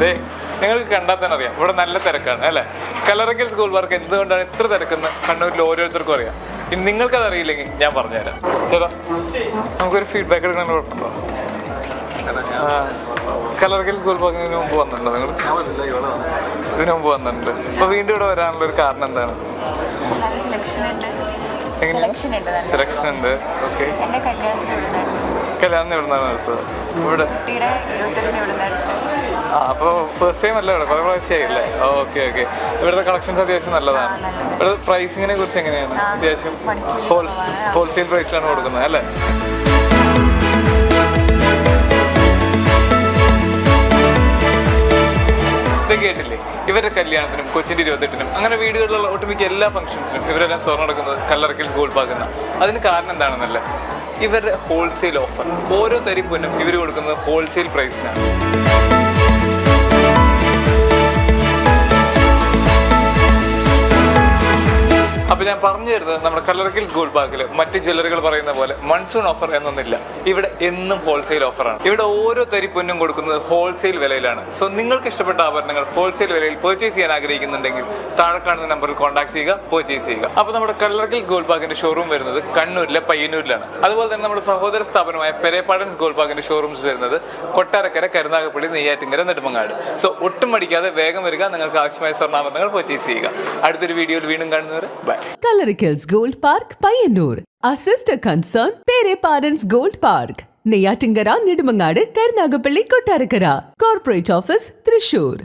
ദേ നിങ്ങൾക്ക് കണ്ടാൽ തന്നെ അറിയാം. ഇവിടെ നല്ല തിരക്കാണ് അല്ലേ? കലറക്കൽ സ്കൂൾ വർക്ക് എന്തുകൊണ്ടാണ് ഇത്ര തിരക്കെന്ന് കണ്ണൂരിൽ ഓരോരുത്തർക്കും അറിയാം. ഇനി നിങ്ങൾക്കത് അറിയില്ലെങ്കിൽ ഞാൻ പറഞ്ഞുതരാം. ചേട്ടാ നമുക്കൊരു ഫീഡ്ബാക്ക് എടുക്കാൻ കുഴപ്പമുണ്ടോ ആ, സ്കൂൾ സ്കൂൾ ഇതിനു മുമ്പ് വന്നിട്ടുണ്ടോ നിങ്ങൾ? ഇതിനു മുമ്പ് വന്നിട്ടുണ്ട്. അപ്പൊ വീണ്ടും ഇവിടെ വരാനുള്ള ഒരു കാരണം എന്താണ്? സെലക്ഷൻ ഉണ്ട്. ഓക്കെ ഇവിടുന്നാണ് കല്യാണം ഇവിടെ. നിന്നാണ് എടുത്തത് ഇവിടെ അപ്പോൾ ഫസ്റ്റ് ടൈം അല്ലേ ഇവിടെ കുറേ പ്രാവശ്യമായില്ലേ ഓക്കെ ഓക്കെ ഇവിടുത്തെ കളക്ഷൻസ് അത്യാവശ്യം നല്ലതാണ്. ഇവിടുത്തെ പ്രൈസിങ്ങിനെ കുറിച്ച് എങ്ങനെയാണ്? അത്യാവശ്യം ഹോൾസെയിൽ പ്രൈസിലാണ് കൊടുക്കുന്നത് അല്ലേ? കേട്ടില്ലേ? ഇവരുടെ കല്യാണത്തിനും കൊച്ചിന്റെ ഇരുപത്തെട്ടിനും അങ്ങനെ വീടുകളിലുള്ള ഒട്ടുമിക്ക എല്ലാ ഫംഗ്ഷൻസിനും ഇവരെല്ലാം സ്വർണം എടുക്കുന്നത് കല്ലറക്കൽ ഗോൾഡ് പാകുന്ന അതിന് കാരണം എന്താണെന്നല്ല? ഇവരുടെ ഹോൾസെയിൽ ഓഫർ ഓരോ തരി പൊന്നും ഇവർ കൊടുക്കുന്നത് ഹോൾസെയിൽ പ്രൈസിനാണ് അപ്പൊ ഞാൻ പറഞ്ഞു തരുന്നത് നമ്മുടെ കല്ലറക്കൽ ഗോൾഡ് പാർക്കിൽ മറ്റ് ജ്വല്ലറികൾ പറയുന്ന പോലെ മൺസൂൺ ഓഫർ എന്നൊന്നില്ല. ഇവിടെ എന്നും ഹോൾസെയിൽ ഓഫറാണ് ഇവിടെ ഓരോ തരി പൊന്നും കൊടുക്കുന്നത് ഹോൾസെയിൽ വിലയിലാണ്. സോ നിങ്ങൾക്ക് ഇഷ്ടപ്പെട്ട ആഭരണങ്ങൾ ഹോൾസെയിൽ വിലയിൽ പർച്ചേസ് ചെയ്യാൻ ആഗ്രഹിക്കുന്നുണ്ടെങ്കിൽ താഴെ കാണുന്ന നമ്പറിൽ കോൺടാക്ട് ചെയ്യുക പർച്ചേസ് ചെയ്യുക. അപ്പോൾ നമ്മുടെ കല്ലറക്കൽ ഗോൾഡ് പാർക്കിന്റെ ഷോറൂം വരുന്നത് കണ്ണൂരിലെ പയ്യന്നൂരിലാണ്. അതുപോലെ തന്നെ നമ്മുടെ സഹോദര സ്ഥാപനമായ പെരേപ്പാടൻസ് ഗോൾഡ് പാർക്കിന്റെ ഷോറൂംസ് വരുന്നത് കൊട്ടാരക്കര കരുനാഗപ്പള്ളി നെയ്യാറ്റിങ്കര നെടുമങ്ങാട്. സോ ഒട്ടും മടിക്കാതെ വേഗം വരിക നിങ്ങൾക്ക് ആവശ്യമായ സ്വർണാഭരണങ്ങൾ പർച്ചേസ് ചെയ്യുക. അടുത്തൊരു വീഡിയോയിൽ വീണ്ടും കാണുന്നവർ bye கலரிக்கல்ஸ் gold park Payyanur sister concern பேரே பாரன்ஸ் gold park Neyyattinkara Nedumangad Karunagappally Kottarakkara corporate office Thrissur